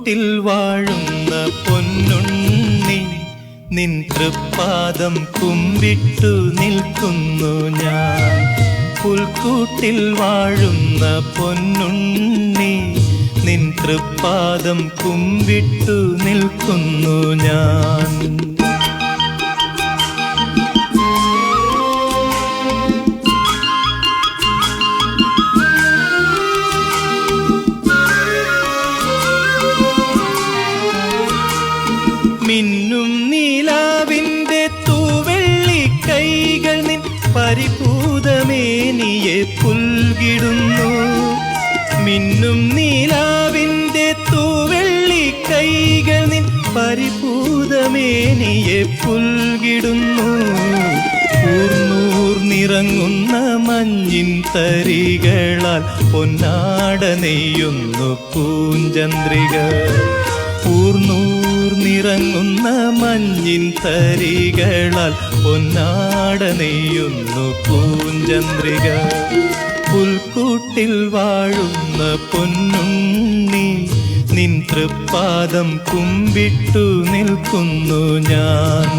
പുൽക്കൂട്ടിൽ വാഴുന്ന പൊന്നുണ്ണി നിൻ തൃപ്പാദം കുമ്പിട്ടു നിൽക്കുന്നു ഞാൻ. പുൽക്കൂട്ടിൽ വാഴുന്ന പൊന്നുണ്ണി നിൻ തൃപ്പാദം കുമ്പിട്ടു നിൽക്കുന്നു ഞാൻ. പരിഭൂതമേനിയെ പുൽകിടുന്നു. മിന്നും നീലാവിന്റെ തൂവെള്ളി കൈകൾ നിൻ പരിഭൂതമേനിയെ പുൽകിടുന്നു. ിറങ്ങുന്ന മഞ്ഞിൻ തരികളാൽ പൊന്നാട നെയ്യുന്നു പൂഞ്ചന്ദ്രിക ഊർന്നൂർന്നിറങ്ങുന്ന മഞ്ഞിൻ തരികളാൽ പൊന്നാട നെയ്യുന്നു പൂഞ്ചന്ദ്രിക. പുൽക്കൂട്ടിൽ വാഴുന്ന പൊന്നുണ്ണി നിൻ തൃപ്പാദം കുമ്പിട്ടു നിൽക്കുന്നു ഞാൻ.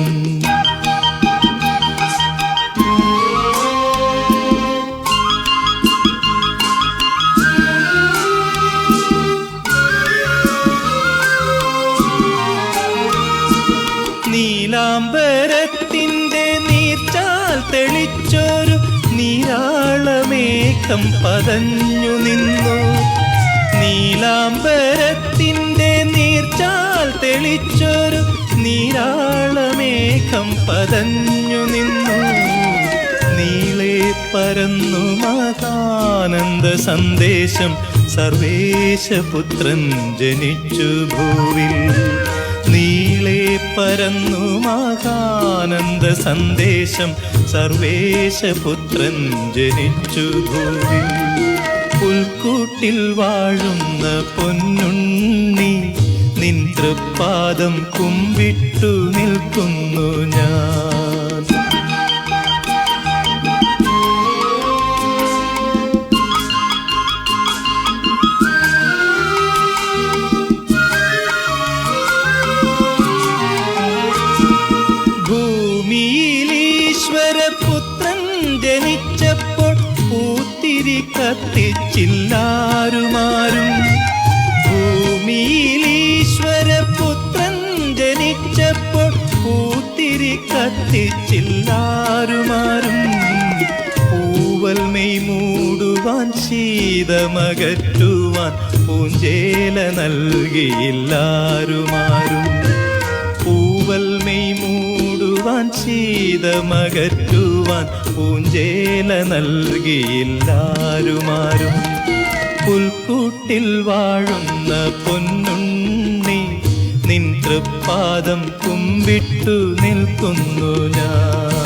നീലാംബരത്തിന്റെ നീർച്ചാൽ തെളിച്ചൊരു നീരാളമേഘം പതഞ്ഞു നിന്നു. നീലാംബരത്തിന്റെ നീർച്ചാൽ തെളിച്ചൊരു നീരാളമേഘം പതഞ്ഞു നിന്നു. നീളെ പരന്നു മഹാനന്ദ സന്ദേശം സർവേശപുത്രൻ ജനിച്ചു ഭൂവിൽ. നീളെ പരന്നു മാകാനന്ദ സന്ദേശം. സർവേശപുത്രൻ ജനിച്ചു ഭൂമി. പുൽക്കൂട്ടിൽ വാഴുന്ന പൊന്നുണ്ണി. നിൻ തൃപ്പാദം കുമ്പിട്ടു നിൽക്കുന്നു പൂത്തിരി കത്തിച്ചില്ലാരുമാരും. ഭൂമിയിലീശ്വരപുത്രൻ ജനിച്ചപ്പോൾ പൂത്തിരി കത്തിച്ചില്ലാരുമാരും. പൂവൽ മെയ് മൂടുവാൻ ശീതമകറ്റുവാൻ പൂഞ്ചേല നൽകിയില്ലാരുമാരും. ശീതമകറ്റുവാൻ പൂഞ്ചേല നൽകിയില്ലാരുമാരും. പുൽക്കൂട്ടിൽ വാഴുന്ന പൊന്നുണ്ണി നിൻ തൃപ്പാദം കുമ്പിട്ടു നിൽക്കുന്നു ഞാൻ.